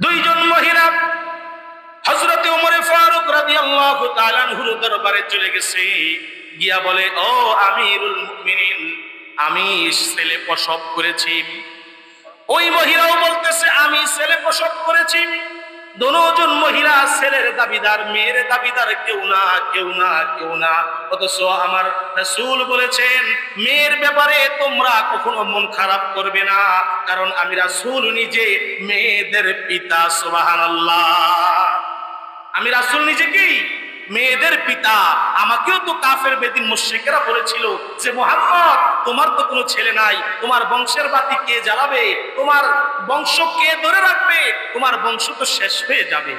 দুইজন মহিলা হজরতে উমরে ফারুক রাদিয়াল্লাহু তাআলা আনহুর দরবারে চলে গেছে। গিয়া বলে, ও আমিরুল মুমিনিন, আমি ছেলে প্রসব করেছি। ওই মহিলাও বলতেছে, আমি ছেলে প্রসব করেছি। দুজন মহিলা ছেলের দাবিদার, মেয়ের দাবিদার, কেউ না কেউ না কেউ না। অথচ আমার রাসূল বলেছেন, মেয়ের ব্যাপারে তোমরা কখনো মন খারাপ করবে না, কারণ আমি রাসূল নিজে, মেয়েদের পিতা, সুবহানাল্লাহ। আমি রাসূল নিজে কি? মেয়েদের পিতা, আমাকেও তো কাফের বেদিন মুশরিকেরা বলেছিল যে, মোহাম্মদ, তোমার তো কোনো ছেলে নাই, তোমার বংশের বাতি কে জ্বালাবে? তোমার বংশ কে ধরে রাখবে? তোমার বংশ তো শেষ হয়ে যাবে।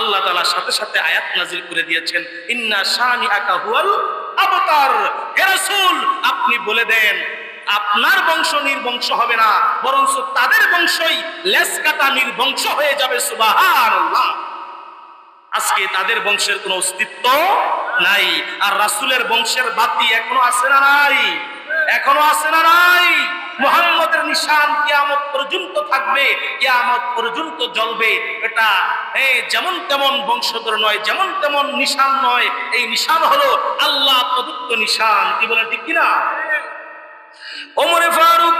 আল্লাহ তাআলা সাথে সাথে আয়াত নাজিল করে দিয়েছেন, ইন্না শানি আকা হুয়াল আবতার। হে আপনি বলে দেন, আপনার বংশ নির্বংশ হবে না, বরঞ্চ তাদের বংশই লেস কাটা নির্বংশ হয়ে যাবে, সুবহানাল্লাহ। আজকে তাদের বংশের কোনো অস্তিত্ব নাই। আর রাসূলের বংশের বাতি এখনও আছে না নাই? এখনও আছে না নাই? মোহাম্মদের নিশান কিয়ামত পর্যন্ত থাকবে, কিয়ামত পর্যন্ত জ্বলবে। এটা এই যেমন তেমন বংশধর নয়, যেমন তেমন নিশান নয়। এই নিশান হলো আল্লাহ প্রদত্ত নিশান। কি বলে ঠিক কিনা? ওমরে ফারুক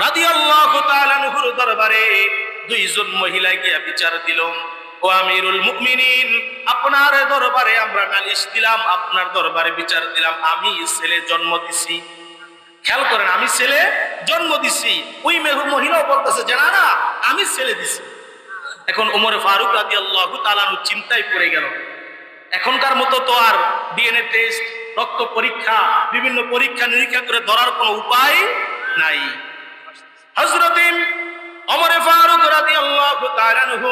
রাদিয়াল্লাহু তাআলা আনহুর দরবারে দুইজন মহিলা গিয়া বিচার দিল। ও আমিরুল মুমিনিন, আপনার দরবারে আমরা নালিশ দিলাম, আপনার দরবারে বিচার দিলাম, আমি ছেলে জন্ম দিছি। খেয়াল করেন, আমি ছেলে জন্ম দিছি। ওই মেহু মহিলাও বলতেছে যে, না আমি ছেলে দিছি। এখন ওমরে ফারুক রাদিয়াল্লাহু তাআলা আনহু চিন্তায় পড়ে গেল। এখনকার মতো তো আর ডিএনএ টেস্ট, রক্ত পরীক্ষা, বিভিন্ন পরীক্ষা নিরীক্ষা করে ধরার কোনো উপায় নাই। হযরতে ওমর ফারুক রাদিয়াল্লাহু তাআলা আনহু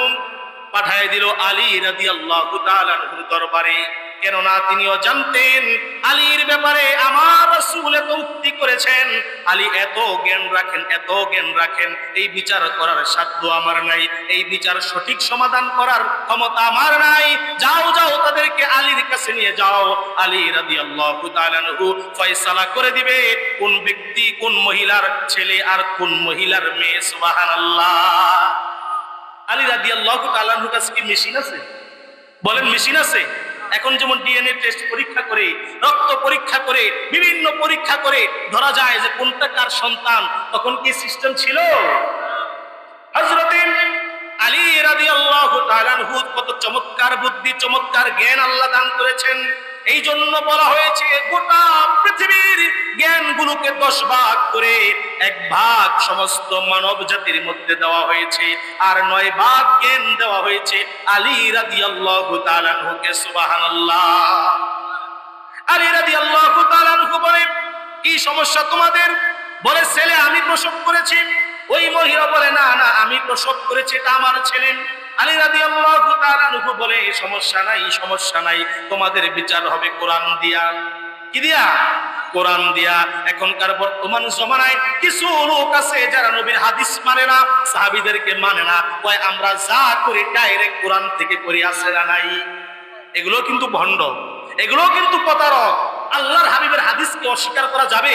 পাঠায় দিল আলী তাআলা আনহুর দরবারে। কেননা তিনিও জানতেন, আলীর ব্যাপারে আমার রাসূল এত উক্তি করেছেন। আলী এত জ্ঞান রাখেন, এত জ্ঞান রাখেন। এই বিচার করার সাধ্য আমার নাই। এই বিচার সঠিক সমাধান করার ক্ষমতা আমার নাই। যাও যাও, তাদেরকে আলীর কাছে নিয়ে যাও। আলী তাআলা আনহু ফয়সালা করে দিবে, কোন ব্যক্তি, কোন মহিলার ছেলে আর কোন মহিলার মেয়ে, সুবহানাল্লাহ। আলী রাদিয়াল্লাহু তাআলার কাছে কি মেশিন আছে? বলেন মেশিন আছে। এখন যেমন ডিএনএ টেস্ট পরীক্ষা করে, রক্ত পরীক্ষা করে, বিভিন্ন পরীক্ষা করে ধরা যায় যে কোনটা কার সন্তান, তখন কি সিস্টেম ছিল? আলী তাআলা আনহু কত চমৎকার বুদ্ধি, চমৎকার জ্ঞান আল্লাহ দান করেছেন। এই জন্য বলা হয়েছে, গোটা পৃথিবীর জ্ঞানগুলোকে দশ ভাগ করে এক ভাগ সমস্ত মানব জাতির মধ্যে দেওয়া হয়েছে। আর নয় ভাগ জ্ঞান দেওয়া হয়েছে আলী রাদিয়াল্লাহু তাআলা আনহুকে, সুবহানাল্লাহ। আলী রাদিয়াল্লাহু তাআলা আনহু বলে, কি সমস্যা তোমাদের? বলে, ছেলে, আমি প্রসব করেছি। ওই মহিলা বলে, না না, আমি প্রসব করেছি, এটা আমার ছেলে। আলী তাআলা আনহু বলে সমস্যা নাই সমস্যা নাই, তোমাদের বিচার হবে কোরআন দিয়া। কি দিয়া? কোরআন দিয়া। এখনকার বর্তমান জমানায় কিছু লোক আছে যারা নবীর হাদিস মানে না, সাহাবীদেরকে মানে না। কয়, আমরা যা করি ডাইরেক্ট কোরআন থেকে করি আসে না নাই? এগুলো কিন্তু ভণ্ড। এগুলো কিন্তু প্রতারক। আল্লাহর হাবিবের হাদিসকে অস্বীকার করা যাবে?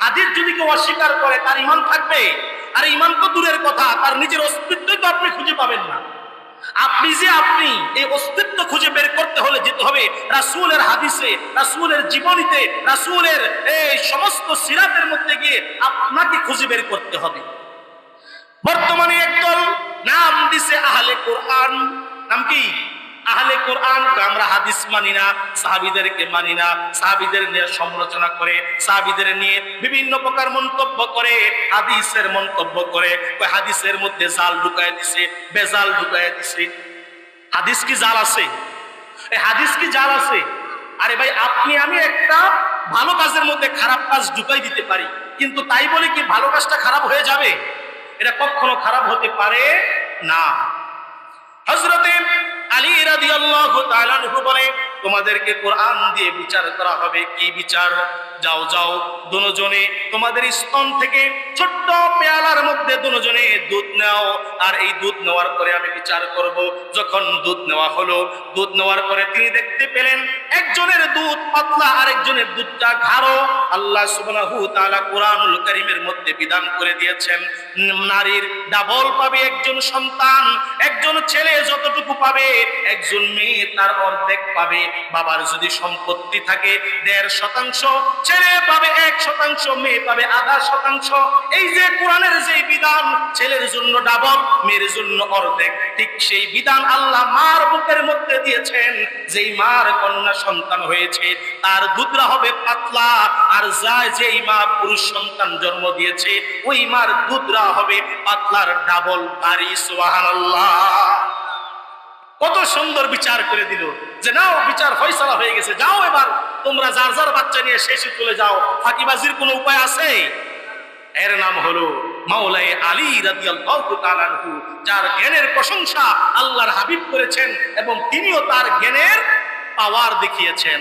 হাদিস যদি কেউ অস্বীকার করে, তার ইমান থাকবে? আর ইমান তো দূরের কথা, তার নিজের অস্তিত্বই তো আপনি খুঁজে পাবেন না। আপনি যে আপনি এই অস্তিত্ব খুঁজে বের করতে হলে যেতে হবে রাসুলের হাদিসে, রাসুলের জীবনীতে, রাসুলের এই সমস্ত সিরাতের মধ্যে গিয়ে আপনাকে খুঁজে বের করতে হবে। বর্তমানে একদল নাম দিছে আহলে কোরআন। নাম কি? আহলে কোরআন আমরা হাদিস মানি না, সাহাবিদেরকে মানি না। সাহাবিদের নিয়ে সমালোচনা করে, সাহাবিদের নিয়ে বিভিন্ন প্রকার মন্তব্য করে, হাদিসের মন্তব্য করে। হাদিসের মধ্যে জাল ঢুকায় দিছে, বেজাল ঢুকায় দিছে। হাদিস কি জাল আছে? এই হাদিস কি জাল আছে? আরে ভাই, আপনি, আমি একটা ভালো কাজের মধ্যে খারাপ কাজ ঢুকাই দিতে পারি, কিন্তু তাই বলে কি ভালো কাজটা খারাপ হয়ে যাবে? এটা কখনো খারাপ হতে পারে না। হজরতে আলী রাদিয়াল্লাহু তাআলা বলেন বলে তোমাদেরকে কোরআন দিয়ে বিচার করা হবে। কি বিচার? যাও যাও। দুজনে তোমাদের স্তন থেকে ছোট্ট পেয়ালার মধ্যে দুজনে দুধ নাও। আর এই দুধ নেওয়ার পরে আমি বিচার করব। যখন দুধ নেওয়া হলো, দুধ নেওয়ার পরে তিনি দেখতে পেলেন একজনের দুধ পাতলা, আরেকজনের দুধটা ঘাড়ো আল্লাহ সুবহানাহু তাআলা কোরআনুল কারীমের মধ্যে বিধান করে দিয়েছেন, নারীর ডাবল পাবে একজন সন্তান, একজন ছেলে যতটুকু পাবে, একজন মেয়ে তার অর্ধেক পাবে। বাবার যদি সম্পত্তি থাকে দেড় শতাংশ, ছেলে পাবে এক শতাংশ, মেয়ে পাবে আধা শতাংশ। এই যে কোরআনের যে বিধান, ছেলের জন্য ডাবল, মেয়ের জন্য অর্ধেক। ঠিক সেই বিধান আল্লাহ মার বুকের মধ্যে দিয়েছেন। যেই মার কন্যা সন্তান হয়েছে, তার দুধরা হবে পাতলা, আর যায় যেই মা পুরুষ সন্তান জন্ম দিয়েছে, ওই মার দুধরা হবে পাতলার ডাবল বাড়ি, সুবহানাল্লাহ। কত সুন্দর বিচার করে দিল। যে নাও, বিচার ফয়সালা হয়ে গেছে, যাও এবার। তোমরা যার যার বাচ্চা নিয়ে শেষে চলে যাও। ফাঁকিবাজির কোনো উপায় আছে? এর নাম হলো মাওলাই আলী রাদিয়াল্লাহু তাআলা আনহু, যার জ্ঞানের প্রশংসা আল্লাহর হাবিব করেছেন এবং তিনিও তার জ্ঞানের পাওয়ার দেখিয়েছেন।